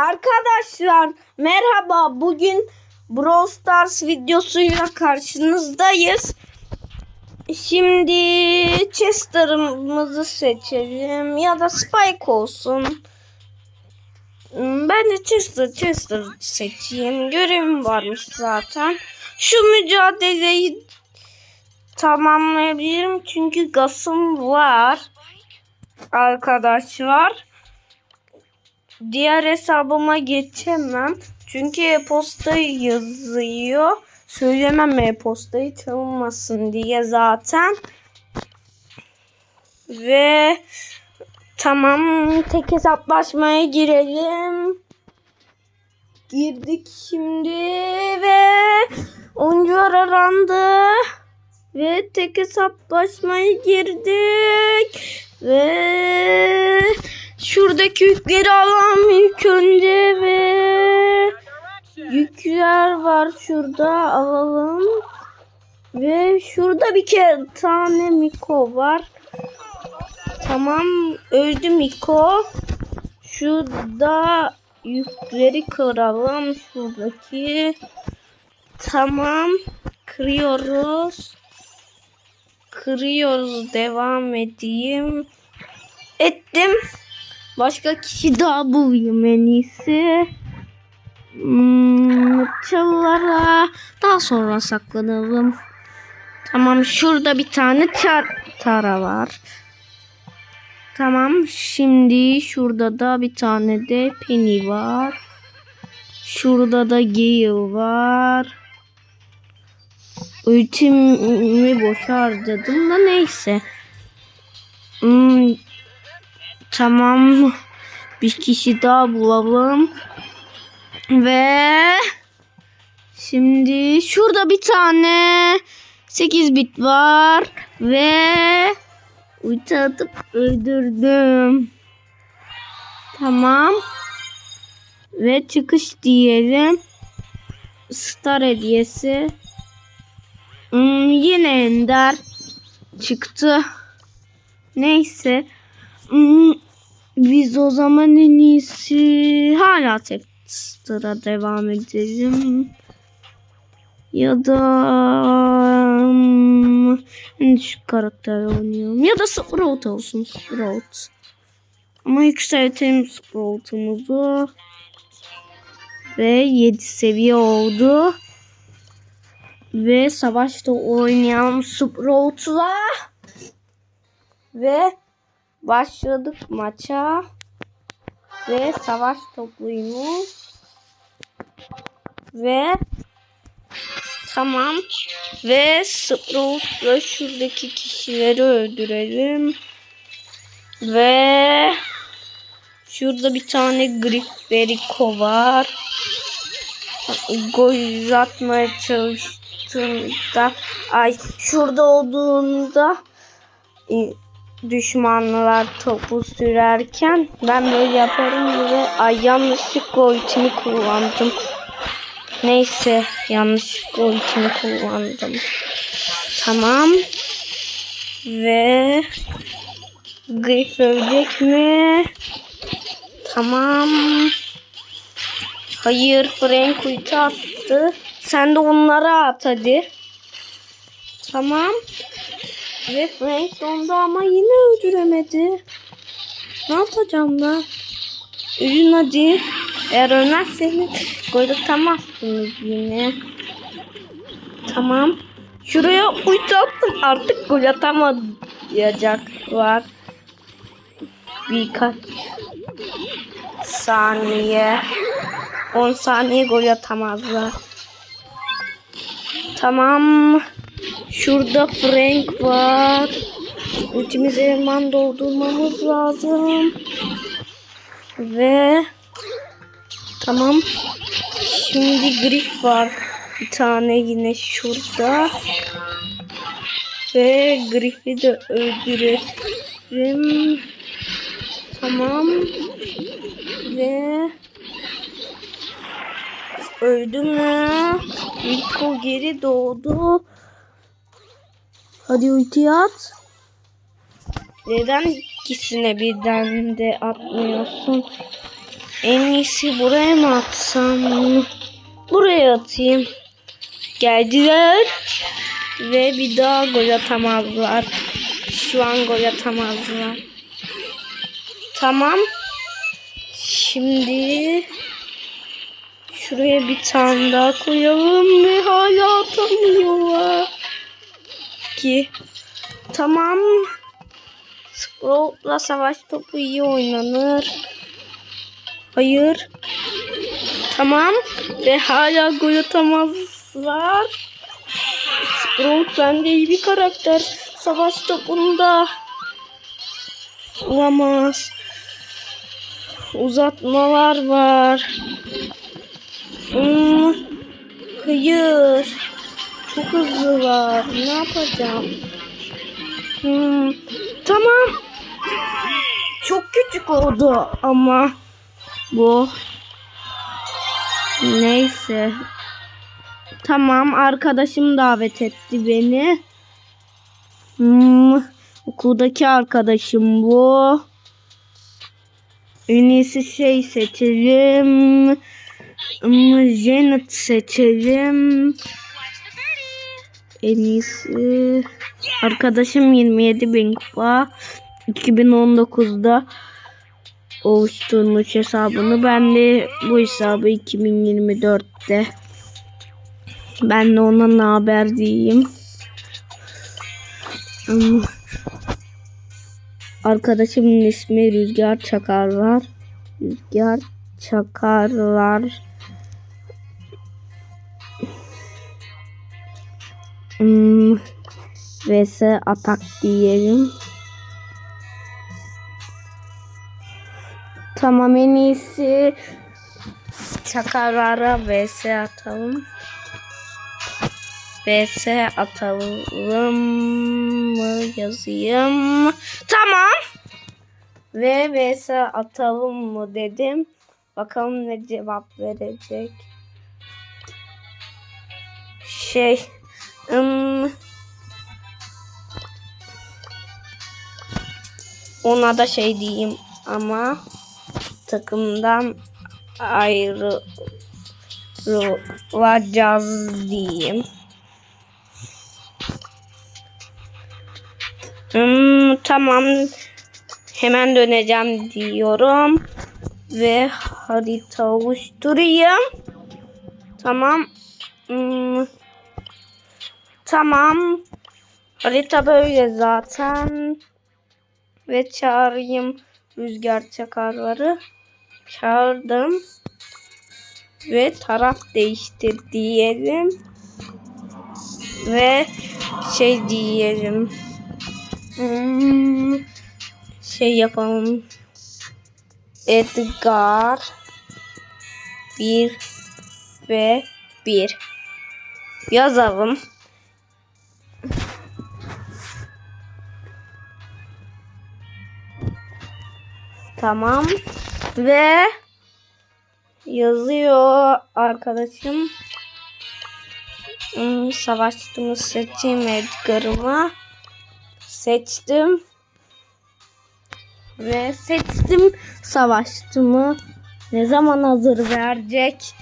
Arkadaşlar merhaba bugün Brawl Stars videosuyla karşınızdayız. Şimdi Chester'ımızı seçelim ya da Spike olsun. Ben de Chester Chester seçeyim. Görevim varmış zaten. Şu mücadeleyi tamamlayabilirim çünkü gasım var. Arkadaşlar diğer hesabıma geçemem. Çünkü e-posta yazıyor. Söylemem e-postayı çalınmasın diye zaten. Ve tamam tek hesaplaşmaya girelim. Girdik şimdi ve oyuncular arandı. Ve tek hesaplaşmaya girdik. Ve şuradaki yükleri alalım ilk önce ve yükler var şurada alalım. Ve şurada bir kere tane Miko var. Tamam öldü Miko. Şurada yükleri kıralım şuradaki. Tamam kırıyoruz. Kırıyoruz devam edeyim. Ettim. Başka kişi daha bulayım en iyisi. Hmm, çalılara daha sonra saklanalım. Tamam şurada bir tane tar tara var. Tamam şimdi şurada da bir tane de Penny var. Şurada da Gale var. Ultimi boşa harcadım da neyse. Hmm, tamam. Bir kişi daha bulalım. Ve şimdi şurada bir tane 8 bit var ve ulti öldürdüm. Tamam. Ve çıkış diyelim. Star hediyesi. Hmm, yine Ender çıktı. Neyse. Hmm, biz o zaman en iyisi hala Texter'a devam edelim. Ya da hmm, en düşük karakter oynayalım. Ya da Sprout olsun. Sprout. Ama yükseltelim Sprout'umuzu. Ve 7 seviye oldu. Ve savaşta oynayan Sprout'la ve başladık maça ve savaş topluymuş ve tamam ve Sprout'la şuradaki kişileri öldürelim ve şurada bir tane Griferico var. Gol atmaya çalıştığında ay şurada olduğunda düşmanlar topu sürerken ben böyle yaparım ve ay yanlışlıkla ultimi kullandım. Neyse yanlışlıkla ultimi kullandım. Tamam. Ve Griff ölecek mi? Tamam. Hayır Frank ulti attı. Sen de onlara at hadi. Tamam. Ve Frank dondu ama yine öldüremedi. Ne yapacağım ben? Ölün hadi. Eğer ölmezseniz gol atamazsınız yine. Tamam. Şuraya ulti attım. Artık gol atamayacaklar. Birkaç saniye. 10 saniye gol atamazlar. Tamam. Şurada Frank var. Ultimiz elman doldurmamız lazım. Ve tamam. Şimdi Griff var. Bir tane yine şurada. Ve Griff'i de öldürelim. Tamam. Ve öldü mü? Rico geri doğdu. Hadi ulti at. Neden ikisine birden de atmıyorsun? En iyisi buraya mı atsam? Buraya atayım. Geldiler. Ve bir daha gol atamazlar. Şu an gol atamazlar. Tamam. Şimdi şuraya bir tane daha koyalım ve hala atamıyorlar. Ki tamam. Sprout'la savaş topu iyi oynanır. Hayır. Tamam. Ve hala gol atamazlar. Sprout bende iyi bir karakter. Savaş topunda. Olamaz. Uzatmalar var. Hmm, hayır. Çok hızlılar. Ne yapacağım? Hmm, tamam. Çok küçük oldu ama bu. Neyse. Tamam arkadaşım davet etti beni. Hmm, okuldaki arkadaşım bu. En iyisi şey seçelim. Hmm, Janet seçelim. En iyisi arkadaşım 27 bin kupa 2019'da oluşturmuş hesabını. Ben de bu hesabı 2024'te. Ben de ona ne haber diyeyim. Arkadaşımın ismi Rüzgar Çakarlar. Rüzgar Çakarlar. Hmm. vs atak diyelim. Tamam en iyisi Çakarlara vs atalım. vs atalım mı yazayım. Tamam. Ve vs atalım mı dedim. Bakalım ne cevap verecek. Şey ım, ona da şey diyeyim ama takımdan ayrılacağız diyeyim. Hmm, tamam. Hemen döneceğim diyorum. Ve harita oluşturayım. Tamam. Hmm, tamam. Harita böyle zaten. Ve çağırayım rüzgar çakarları. Çağırdım. Ve taraf değiştir diyelim. Ve şey diyelim. Hmm, şey yapalım. Edgar bir ve bir yazalım. Tamam. Ve yazıyor arkadaşım. Hmm, savaştığımı seçeyim Edgar'ıma. Seçtim. Ve seçtim savaştımı. Ne zaman hazır verecek?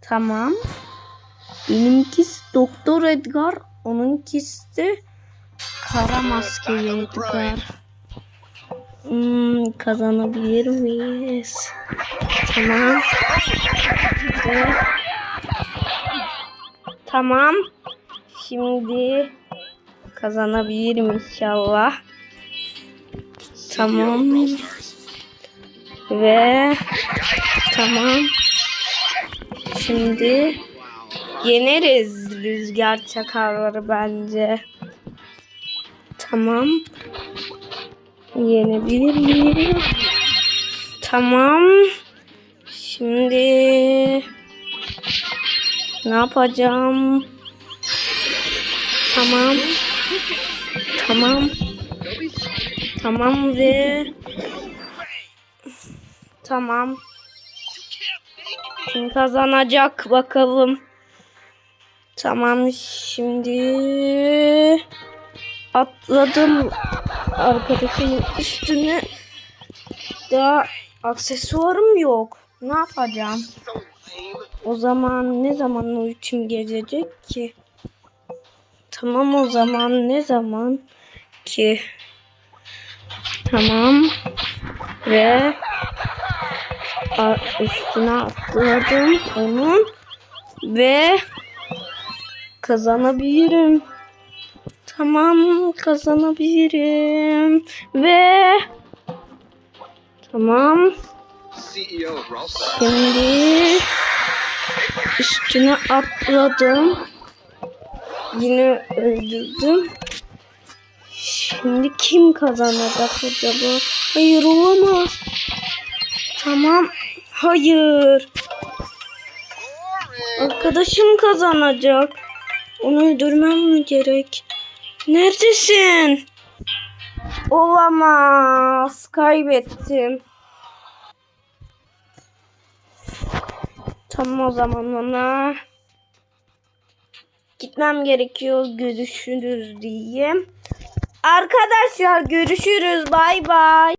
Tamam. Benimkisi Doktor Edgar. Onunkisi de Kara Maskeli Edgar. Hmm, kazanabilir miyiz? Tamam. Ve... Tamam. Şimdi kazanabilirim inşallah. Tamam. Ve tamam. Şimdi yeneriz rüzgar çakarları bence. Tamam. Yenebilir miyim? Tamam. Şimdi ne yapacağım? Tamam. Tamam. Tamam ve tamam. Kim kazanacak bakalım. Tamam şimdi atladım arkadaşımın üstüne. Daha Aksesuarım yok. Ne yapacağım? O zaman ne zaman ultim gelecek ki? Tamam o zaman ne zaman ki? Tamam. Ve üstüne atladım onun ve kazanabilirim. Tamam kazanabilirim ve tamam Ralston. şimdi üstüne atladım. Yine öldürdüm. Şimdi kim kazanacak acaba? Hayır olamaz. Tamam. Hayır. Arkadaşım kazanacak. Onu öldürmem mi gerek? Neredesin? Olamaz. Kaybettim. Tamam o zaman ona gitmem gerekiyor. Görüşürüz diyeyim. Arkadaşlar görüşürüz. Bay bay.